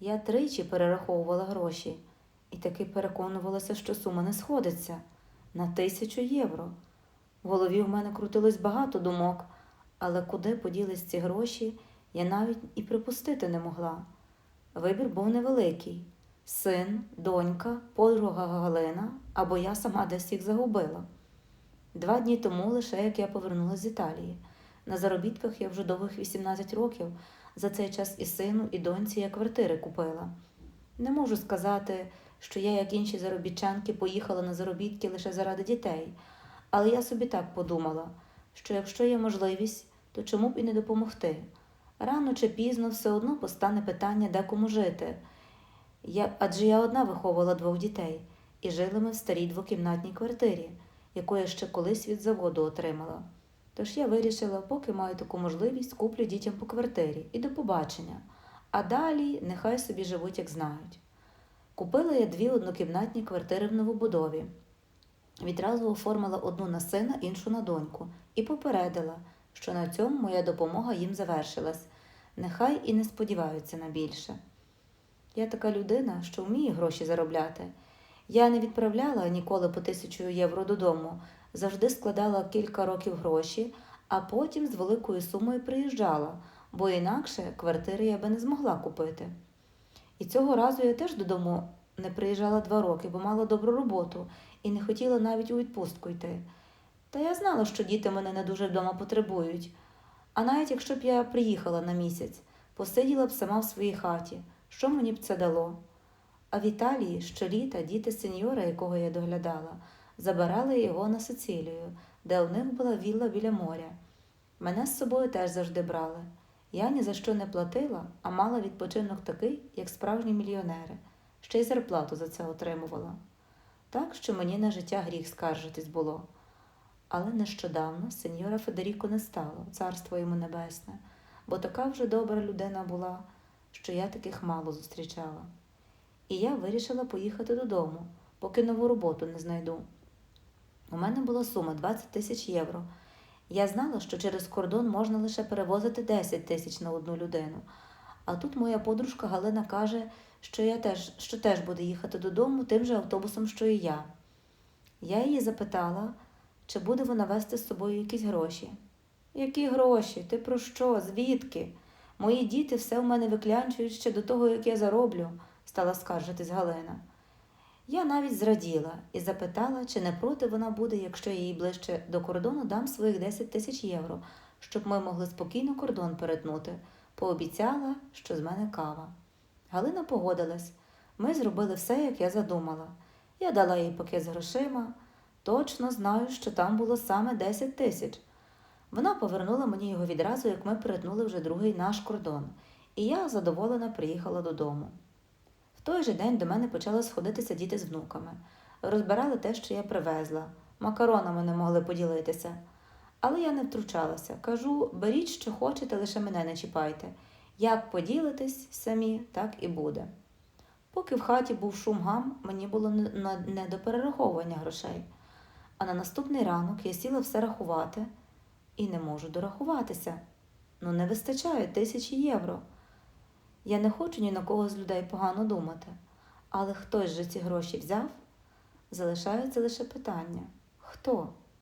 Я тричі перераховувала гроші і таки переконувалася, що сума не сходиться на тисячу євро. В голові в мене крутилось багато думок, але куди поділись ці гроші, я навіть і припустити не могла. Вибір був невеликий син, донька, подруга Галина або я сама десь їх загубила. Два дні тому, лише як я повернулася з Італії. На заробітках я вже довгих 18 років. За цей час і сину, і доньці я квартири купила. Не можу сказати, що я, як інші заробітчанки, поїхала на заробітки лише заради дітей, але я собі так подумала, що якщо є можливість, то чому б і не допомогти? Рано чи пізно все одно постане питання, де кому жити. Я, адже я одна виховувала двох дітей, і жили ми в старій двокімнатній квартирі, яку я ще колись від заводу отримала. Тож я вирішила, поки маю таку можливість, куплю дітям по квартирі і до побачення, а далі нехай собі живуть, як знають. Купила я дві однокімнатні квартири в новобудові. Відразу оформила одну на сина, іншу на доньку, і попередила, що на цьому моя допомога їм завершилась. Нехай і не сподіваються на більше. Я така людина, що вміє гроші заробляти. Я не відправляла ніколи по тисячу євро додому, завжди складала кілька років гроші, а потім з великою сумою приїжджала, бо інакше квартири я би не змогла купити. І цього разу я теж додому не приїжджала два роки, бо мала добру роботу і не хотіла навіть у відпустку йти. Та я знала, що діти мене не дуже вдома потребують. А навіть якщо б я приїхала на місяць, посиділа б сама в своїй хаті, що мені б це дало? А в Італії щоліта діти сеньора, якого я доглядала, забирали його на Сицилію, де у них була вілла біля моря. Мене з собою теж завжди брали. Я ні за що не платила, а мала відпочинок такий, як справжні мільйонери, ще й зарплату за це отримувала. Так що мені на життя гріх скаржитись було. Але нещодавно сеньора Федеріко не стало, царство йому небесне, бо така вже добра людина була, що я таких мало зустрічала. І я вирішила поїхати додому, поки нову роботу не знайду. У мене була сума 20 тисяч євро. Я знала, що через кордон можна лише перевозити 10 тисяч на одну людину. А тут моя подружка Галина каже, що я теж, що теж буде їхати додому тим же автобусом, що і я. Я її запитала, чи буде вона вести з собою якісь гроші. Які гроші? Ти про що? Звідки? Мої діти все в мене виклянчують ще до того, як я зароблю, стала скаржитись Галина. Я навіть зраділа і запитала, чи не проти вона буде, якщо їй ближче до кордону дам своїх 10 тисяч євро, щоб ми могли спокійно кордон перетнути. Пообіцяла, що з мене кава. Галина погодилась. Ми зробили все, як я задумала. Я дала їй пакет з грошима. Точно знаю, що там було саме 10 тисяч. Вона повернула мені його відразу, як ми перетнули вже другий наш кордон, і я задоволена приїхала додому. Той же день до мене почали сходитися діти з внуками. Розбирали те, що я привезла. Макаронами не могли поділитися. Але я не втручалася. Кажу, беріть, що хочете, лише мене не чіпайте. Як поділитесь самі, так і буде. Поки в хаті був шум гам, мені було не до перераховування грошей. А на наступний ранок я сіла все рахувати і не можу дорахуватися. Ну, не вистачає тисячі євро. Я не хочу ні на кого з людей погано думати, але хтось же ці гроші взяв? Залишається лише питання: хто?